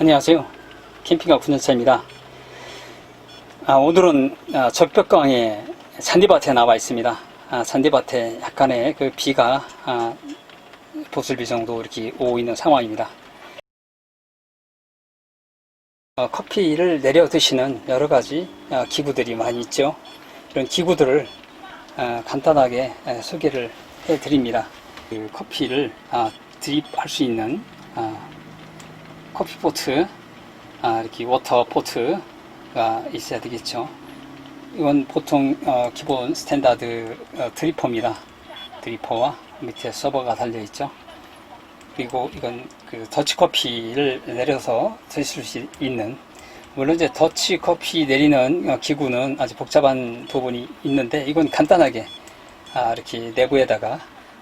안녕하세요. 캠핑카 9년차입니다. 아, 오늘은 아, 적벽강의 잔디밭에 나와 있습니다. 아, 잔디밭에 약간의 그 비가 아, 보슬비 정도 이렇게 오고 있는 상황입니다. 어, 커피를 내려 드시는 여러 가지 아, 기구들이 많이 있죠. 이런 기구들을 아, 간단하게 아, 소개를 해 드립니다. 그 커피를 아, 드립할 수 있는 아, 커피 포트, 아, 이렇게 워터 포트가 있어야 되겠죠. 이건 보통 어, 기본 스탠다드 어, 드리퍼입니다. 드리퍼와 밑에 서버가 달려 있죠. 그리고 이건 그 더치 커피를 내려서 드실 수 있는 물론 이제 더치 커피 내리는 어, 기구는 아주 복잡한 부분이 있는데 이건 간단하게 아, 이렇게 내부에다가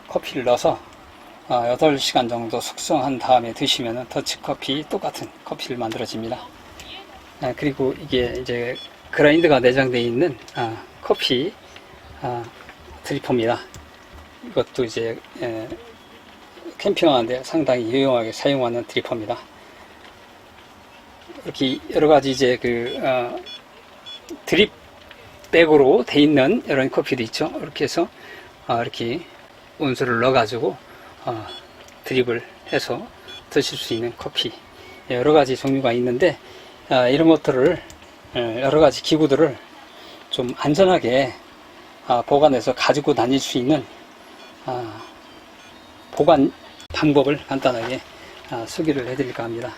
커피를 넣어서 어, 8시간 정도 숙성한 다음에 드시면 더치커피 똑같은 커피를 만들어집니다. 아, 그리고 이게 이제 그라인드가 내장되어 있는 아, 커피 아, 드리퍼입니다. 이것도 이제 에, 캠핑하는데 상당히 유용하게 사용하는 드리퍼입니다. 이렇게 여러 가지 이제 그 어, 드립 백으로 돼 있는 이런 커피도 있죠. 이렇게 해서 어, 이렇게 온수를 넣어가지고 어, 드립을 해서 드실 수 있는 커피 여러 가지 종류가 있는데 아, 이런 것들을 에, 여러 가지 기구들을 좀 안전하게 아, 보관해서 가지고 다닐 수 있는 아, 보관 방법을 간단하게 아, 소개를 해드릴까 합니다.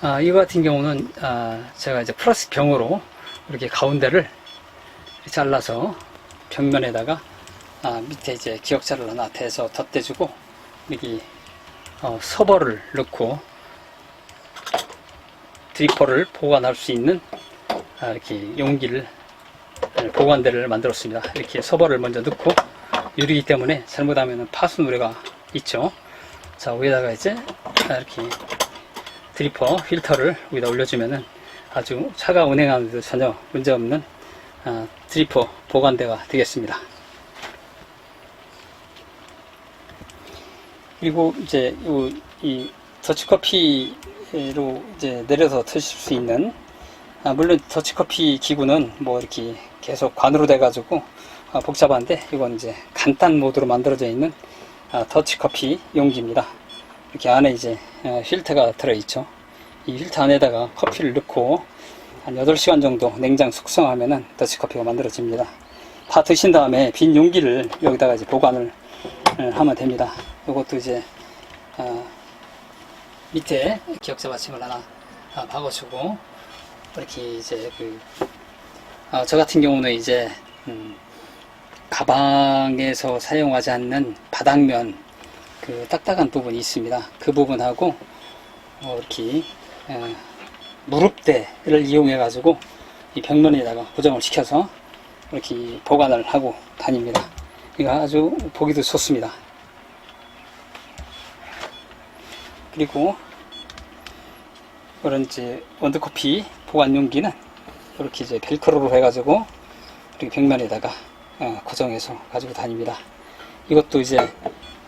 아, 이거 같은 경우는 아, 제가 이제 플라스틱 병으로 이렇게 가운데를 잘라서 벽면에다가 아, 밑에 이제 기역자를 하나 대서 덧대주고 여기 어, 서버를 넣고 드리퍼를 보관할 수 있는 아, 이렇게 용기를 네, 보관대를 만들었습니다. 이렇게 서버를 먼저 넣고 유리기 때문에 잘못하면 우려가 있죠. 자 위에다가 이제 아, 이렇게 드리퍼 필터를 위에다 올려주면은 아주 차가 운행하는데도 전혀 문제없는 아, 드리퍼 보관대가 되겠습니다. 그리고 이제 요- 이 더치커피로 이제 내려서 드실 수 있는 아, 물론 더치커피 기구는 뭐 이렇게 계속 관으로 돼가지고 아, 복잡한데 이건 이제 간단 모드로 만들어져 있는 아, 더치커피 용기입니다. 이렇게 안에 이제 아, 필터가 들어있죠. 이 필터 안에다가 커피를 넣고 한 8시간 정도 냉장 숙성하면은 더치커피가 만들어집니다. 다 드신 다음에 빈 용기를 여기다가 이제 보관을 어, 하면 됩니다. 이것도 이제 어, 밑에 기역자 받침을 하나 아, 박아주고 이렇게 이제 그, 아, 저 같은 경우는 이제 음, 가방에서 사용하지 않는 바닥면 그 딱딱한 부분이 있습니다. 그 부분하고 어, 이렇게 어, 무릎대를 이용해 가지고 이 벽면에다가 고정을 시켜서 이렇게 보관을 하고 다닙니다. 이거 아주 보기도 좋습니다. 그리고 이런 이제 원두커피 보관 용기는 이렇게 이제 벨크로로 해가지고 이렇게 벽면에다가 어, 고정해서 가지고 다닙니다. 이것도 이제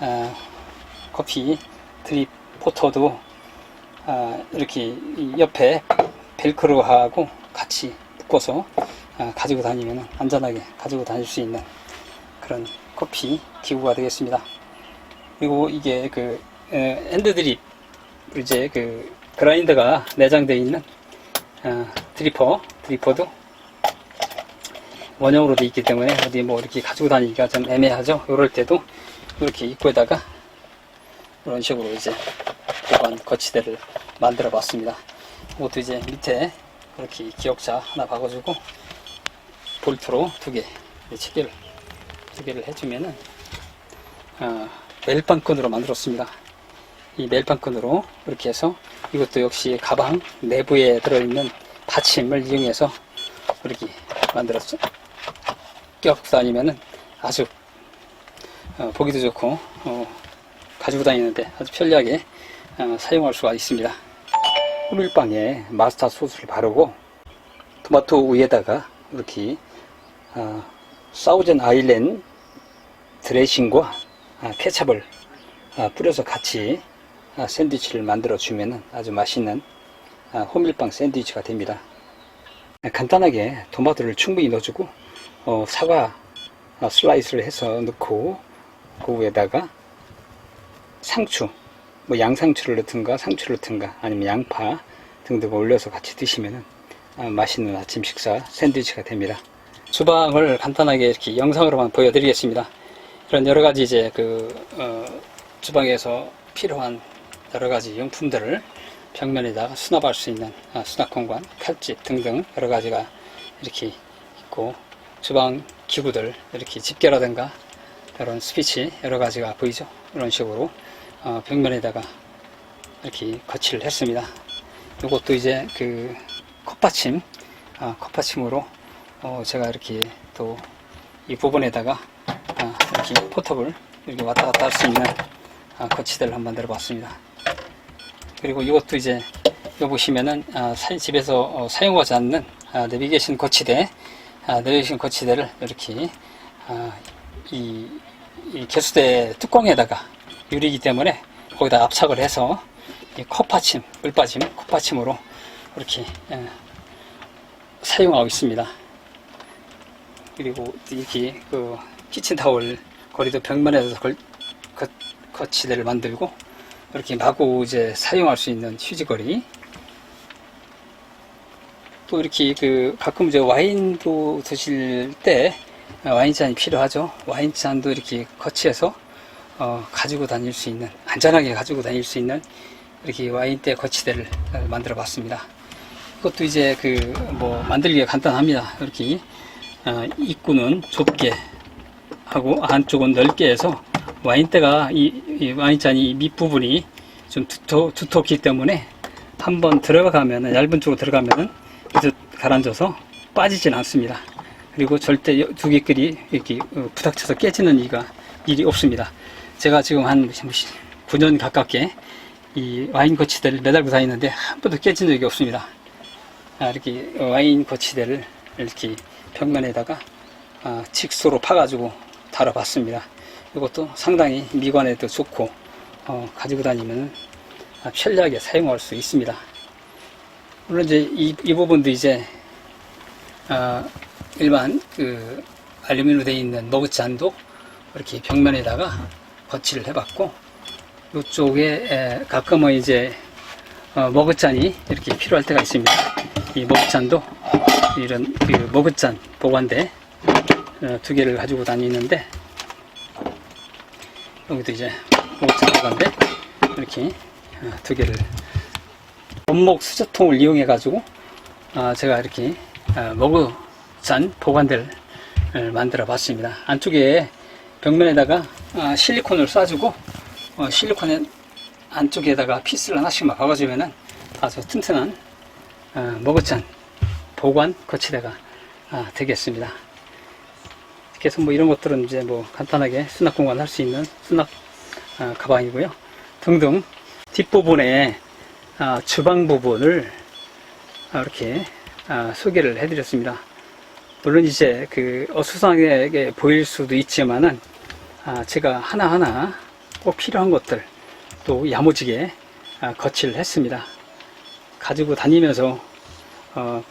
어, 커피 드립 포터도 어, 이렇게 이 옆에 벨크로하고 같이 묶어서 어, 가지고 다니면 안전하게 가지고 다닐 수 있는 그런 커피 기구가 되겠습니다. 그리고 이게 그 에, 핸드 드립 이제 그 그라인더가 내장되어 있는 어, 드리퍼 드리퍼도 원형으로 되어 있기 때문에 어디 뭐 이렇게 가지고 다니기가 좀 애매하죠. 이럴 때도 이렇게 입구에다가 이런 식으로 이제 보관 거치대를 만들어 봤습니다. 이것도 이제 밑에 이렇게 기역자 하나 박아주고 볼트로 두 개, 체계를 두 개를 해주면은 어, 멜빵끈으로 만들었습니다. 이 멜빵끈으로 이렇게 해서 이것도 역시 가방 내부에 들어있는 받침을 이용해서 이렇게 만들었죠. 껴고 다니면은 아주 어, 보기도 좋고 어, 가지고 다니는데 아주 편리하게 어, 사용할 수가 있습니다. 호밀빵에 마스터 소스를 바르고 토마토 위에다가 이렇게 어, 사우젠 아일랜드 드레싱과 아, 케찹을 아, 뿌려서 같이 아, 샌드위치를 만들어 주면 아주 맛있는 아, 호밀빵 샌드위치가 됩니다. 간단하게 토마토를 충분히 넣어주고 어, 사과 어, 슬라이스를 해서 넣고 그 위에다가 상추 뭐 양상추를 넣든가 상추를 넣든가 아니면 양파 등등 올려서 같이 드시면 맛있는 아침 식사 샌드위치가 됩니다. 주방을 간단하게 이렇게 영상으로만 보여드리겠습니다. 그런 여러 가지 이제 그 어, 주방에서 필요한 여러 가지 용품들을 벽면에다가 수납할 수 있는 아, 수납 공간, 칼집 등등 여러 가지가 이렇게 있고 주방 기구들 이렇게 집게라든가 이런 스피치 여러 가지가 보이죠? 이런 식으로 어, 벽면에다가 이렇게 거치를 했습니다. 이것도 이제 그 컵받침, 아, 컵받침으로 어, 제가 이렇게 또 이 부분에다가 아, 이렇게 포탑을 이렇게 왔다 갔다 할 수 있는 아, 거치대를 한번 만들어 봤습니다. 그리고 이것도 이제 여기 보시면은 아, 사- 집에서 어, 사용하지 않는 아, 내비게이션 거치대, 아, 내비게이션 거치대를 이렇게 아, 이, 이 개수대 뚜껑에다가 유리이기 때문에 거기다 압착을 해서 이 컵받침, 물받침, 컵받침으로 이렇게 예, 사용하고 있습니다. 그리고 이렇게 그 키친타월 거리도 벽면에서 걸, 거, 거치대를 만들고 이렇게 마구 이제 사용할 수 있는 휴지거리. 또 이렇게 그 가끔 이제 와인도 드실 때 와인잔이 필요하죠. 와인잔도 이렇게 거치해서 어, 가지고 다닐 수 있는 안전하게 가지고 다닐 수 있는 이렇게 와인대 거치대를 어, 만들어 봤습니다. 이것도 이제 그 뭐 만들기가 간단합니다. 이렇게 어, 입구는 좁게 하고 안쪽은 넓게 해서 와인대가 이, 이 와인잔이 밑부분이 좀 두터, 두텁기 때문에 한번 들어가면 얇은 쪽으로 들어가면 그래서 가라앉아서 빠지진 않습니다. 그리고 절대 여- 두 개끼리 이렇게 어, 부닥쳐서 깨지는 이가 일이 없습니다. 제가 지금 한 9년 가깝게 이 와인 거치대를 매달고 다니는데 한 번도 깨진 적이 없습니다. 아, 이렇게 와인 거치대를 이렇게 벽면에다가 아, 직소로 파가지고 달아봤습니다. 이것도 상당히 미관에도 좋고 어, 가지고 다니면 아, 편리하게 사용할 수 있습니다. 물론 이제 이, 이 부분도 이제 아, 일반 그 알루미늄으로 되어 있는 머그잔도 이렇게 벽면에다가 거치를 해봤고 이쪽에 에, 가끔은 이제 어, 머그잔이 이렇게 필요할 때가 있습니다. 이 머그잔도 이런 그 머그잔 보관대 어, 두 개를 가지고 다니는데 여기도 이제 머그잔 보관대 이렇게 어, 두 개를 원목 수저통을 이용해 가지고 아, 제가 이렇게 어, 머그잔 보관대를 어, 만들어 봤습니다. 안쪽에 벽면에다가 아, 실리콘을 쏴주고 어, 실리콘에 안쪽에다가 피스를 하나씩만 박아주면은 아주 튼튼한 어, 머그잔 보관 거치대가 아, 되겠습니다. 그래서 뭐 이런 것들은 이제 뭐 간단하게 수납 공간 할 수 있는 수납 아, 가방이고요. 등등 뒷부분에 아, 주방 부분을 아, 이렇게 아, 소개를 해드렸습니다. 물론 이제 그 어수선하게 보일 수도 있지만은 아, 제가 하나하나 꼭 필요한 것들 또 야무지게 아, 거치를 했습니다. 가지고 다니면서 어,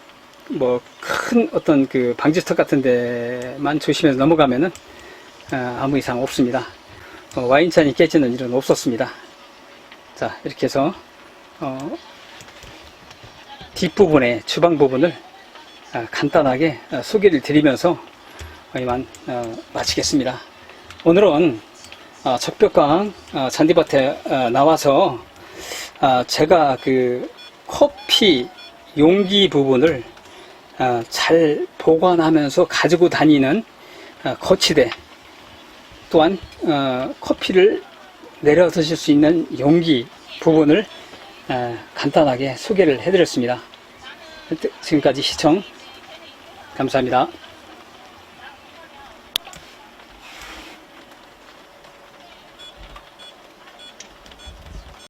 뭐 큰 어떤 그 방지턱 같은 데만 조심해서 넘어가면은 어, 아무 이상 없습니다. 어, 와인잔이 깨지는 일은 없었습니다. 자 이렇게 해서 어, 뒷부분에 주방 부분을 아, 간단하게 어, 소개를 드리면서 이만 어, 마치겠습니다. 오늘은 어, 적벽강 어, 잔디밭에 어, 나와서 아, 제가 그 커피 용기 부분을 어, 잘 보관하면서 가지고 다니는 어, 거치대 또한 어, 커피를 내려 드실 수 있는 용기 부분을 어, 간단하게 소개를 해드렸습니다. 지금까지 시청 감사합니다.